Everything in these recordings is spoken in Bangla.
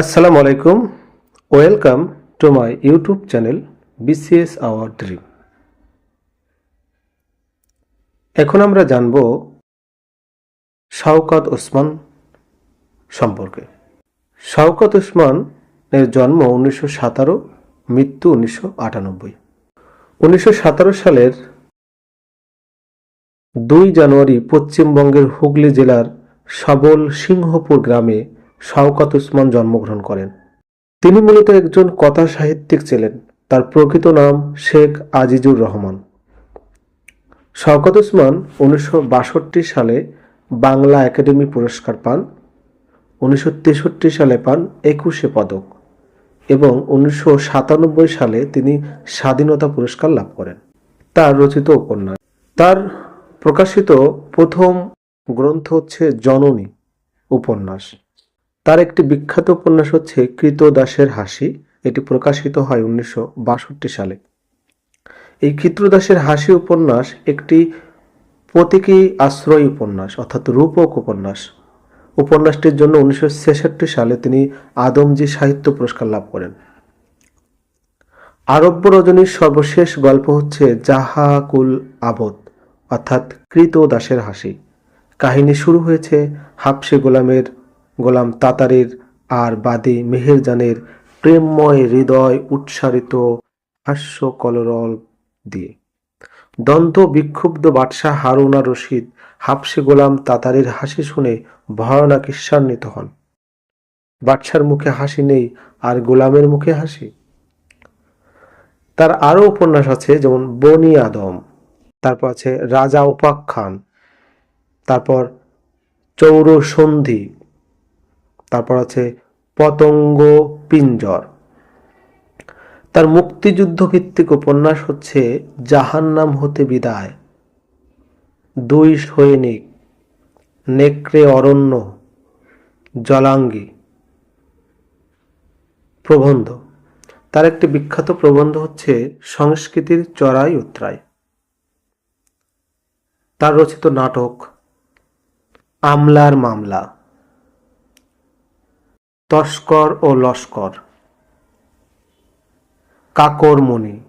আসসালামু আলাইকুম। Welcome to my YouTube channel BCS our dream. এখন আমরা জানব শাওকাত ওসমান সম্পর্কে। শাওকাত ওসমান এর জন্ম উনিশশো সাতারো, মৃত্যু উনিশশো আটানব্বই। উনিশশো সালের দুই জানুয়ারি পশ্চিমবঙ্গের হুগলি জেলার সবল সিংহপুর গ্রামে শাওকাত উসমান জন্মগ্রহণ করেন। তিনি মূলত একজন কথা সাহিত্যিক ছিলেন। তার প্রকৃত নাম শেখ আজিজুর রহমান। শওকত উসমান উনিশশো বাষট্টি সালে বাংলা একাডেমি পুরস্কার পান, উনিশশো তেষট্টি সালে পান একুশে পদক এবং উনিশশো সাতানব্বই সালে তিনি স্বাধীনতা পুরস্কার লাভ করেন। তার রচিত উপন্যাস। তার প্রকাশিত প্রথম গ্রন্থ হচ্ছে জননী উপন্যাস। তার একটি বিখ্যাত উপন্যাস হচ্ছে কৃতদাসের হাসি। এটি প্রকাশিত হয় উনিশশো বাষট্টি সালে। এই কৃতদাসের হাসি উপন্যাস একটি প্রতীকী আশ্রয় উপন্যাস, অর্থাৎ রূপক উপন্যাস। উপন্যাসটির জন্য উনিশশো ছেষট্টি সালে তিনি আদমজি সাহিত্য পুরস্কার লাভ করেন। আরব্য রজনীর সর্বশেষ গল্প হচ্ছে জাহাকুল আবদ, অর্থাৎ কৃত দাসের হাসি। কাহিনী শুরু হয়েছে হাফসে গোলামের গোলাম তাতারের আর বাদী মেহেরজানের প্রেমময় হৃদয় উৎসারিত হাস্য কলরল দিয়ে। দন্ত বিক্ষুব্ধ বাদশাহ হারুনা রশিদ হাফসে গোলাম তাতারের হাসি শুনে ভয়ানক ঈর্ষান্বিত হন। বাদশার মুখে হাসি নেই আর গোলামের মুখে হাসি? তার আরও উপন্যাস আছে যেমন বনি আদম, তারপর আছে রাজা উপাখ্যান তারপর চৌর সন্ধি তারপর আছে পতঙ্গ পিঞ্জর তার মুক্তিযুদ্ধ ভিত্তিক উপন্যাস হচ্ছে জাহান্নাম হতে বিদায়, দুই সৈনিক, নেকড়ে অরণ্য, জলাঙ্গি। প্রবন্ধ। তার একটি বিখ্যাত প্রবন্ধ হচ্ছে সংস্কৃতির চড়াই উত্তরায় তার রচিত নাটক, আমলার মামলা। তস্কর ও লস্কর। কাকরমণি,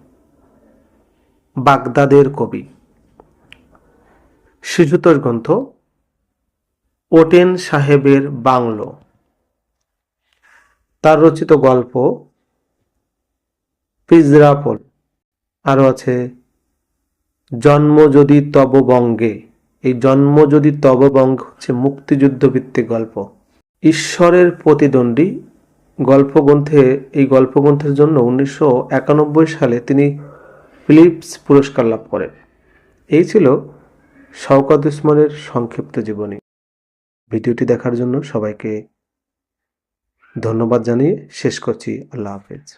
বাগদাদের কবি। শিশুতোষ গ্রন্থ, ওটেন সাহেবের বাংলো। তার রচিত গল্প পিজরাপল আরও আছে, জন্ম যদি তব বঙ্গে। এই জন্ম যদি তব বঙ্গ হচ্ছে মুক্তিযুদ্ধ ভিত্তিক গল্প। ঈশ্বরের প্রতিদ্বন্দ্বী গল্পগ্রন্থে, এই গল্পগ্রন্থের জন্য উনিশশো একানব্বই সালে তিনি ফিলিপস পুরস্কার লাভ করেন। এই ছিল শওকত উসমানের সংক্ষিপ্ত জীবনী। ভিডিওটি দেখার জন্য সবাইকে ধন্যবাদ জানিয়ে শেষ করছি। আল্লাহ হাফেজ।